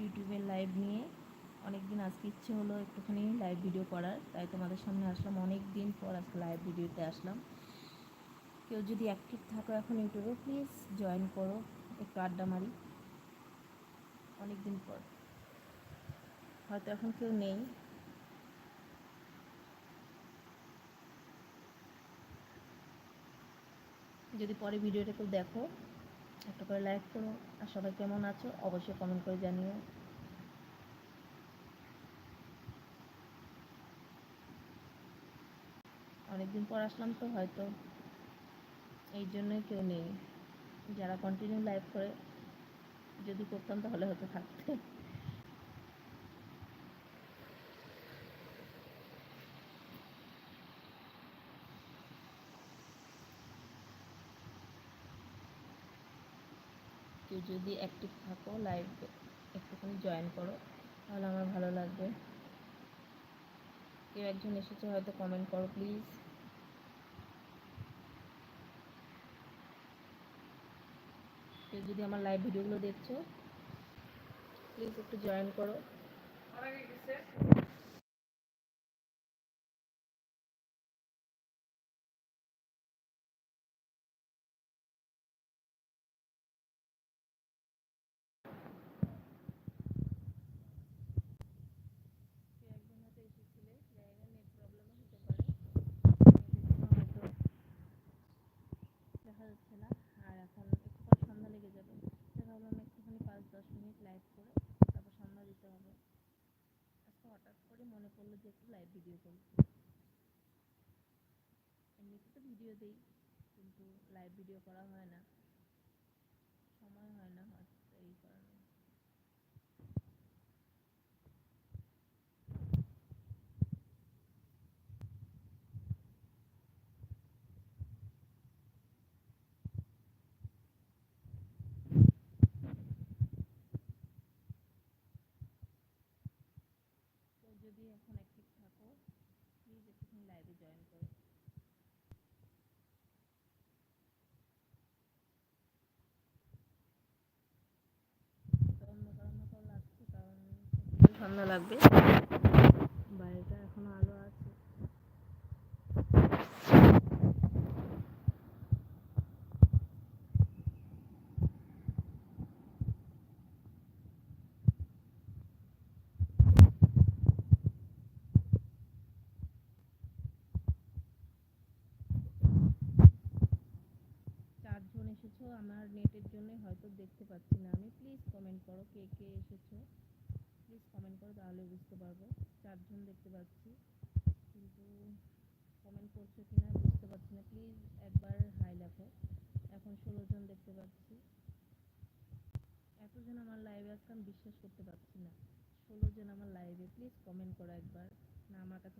ইউটিউবের লাইভ নিয়ে। অনেক দিন আজকে ইচ্ছে হলো একটুখানি লাইভ ভিডিও করার, তাই তোমাদের সামনে আসলাম। অনেক দিন পর আজকে লাইভ ভিডিওতে আসলাম। কেউ যদি অ্যাক্টিভ থাকো এখন ইউটিউবে প্লিজ জয়েন করো। একটু আড্ডা মারি। অনেক দিন পর। হয়তো এখন কেউ নেই। যদি পরে ভিডিওটা কেউ দেখো একটা করে লাইক করো আর সবাই কেমন আছো, অবশ্যই কমেন্ট করে জানিও। অনেকদিন পর আসলাম তো, হয়তো এই জন্যই কেউ নেই। যারা কন্টিনিউ লাইভ করে, যদি করতাম তাহলে হয়তো থাকতে। কেউ যদি অ্যাক্টিভ থাকো লাইভ একটুখানি জয়েন করো, তাহলে আমার ভালো লাগবে। কেউ একজন এসেছে, হয়তো কমেন্ট করো প্লিজ কেউ যদি আমার লাইভ ভিডিওগুলো দেখছ প্লিজ একটু জয়েন করো কেউ একজন হয়তো এসেছিলে জানি না নেট প্রবলেমও হতে পারে নেটের জন্য হয়তো যাচ্ছে না। আর এখন একটু সন্ধ্যা লেগে যাবে। তাই ভাবলাম একটুখানি পাঁচ, দশ মিনিট লাইভ করে তারপর সন্ধ্যা দিতে হবে। আজকে হঠাৎ করে মনে পড়ল যে একটু লাইভ ভিডিও করি এমনিতে তো ভিডিও দিই, কিন্তু লাইভ ভিডিও করা হয় না। সময় হয় না হয়তো এই কারণে তো যদি এখন অ্যাক্টিভ থাকো প্লিজ একটুখানি লাইভে জয়েন করো। ঠান্ডা লাগবে। বাইরেটা এখনও আলো চারজন এসেছ, আমার নেটের জন্য হয়তো দেখতে পাচ্ছি না আমি। প্লিজ কমেন্ট করো কে কে এসেছ। প্লিজ কমেন্ট করো, তাহলে বুঝতে পারব। চারজন দেখতে পাচ্ছি, কিন্তু কমেন্ট করছ কি না বুঝতে পারছি না। প্লিজ একবার হাই লেখো। এখন ষোলো জন দেখতে পাচ্ছি। এতজন আমার লাইভে আজকে আমি বিশ্বাস করতে পারছি না। ষোলো জন আমার লাইভে প্লিজ কমেন্ট করো একবার। না, আমার কাছে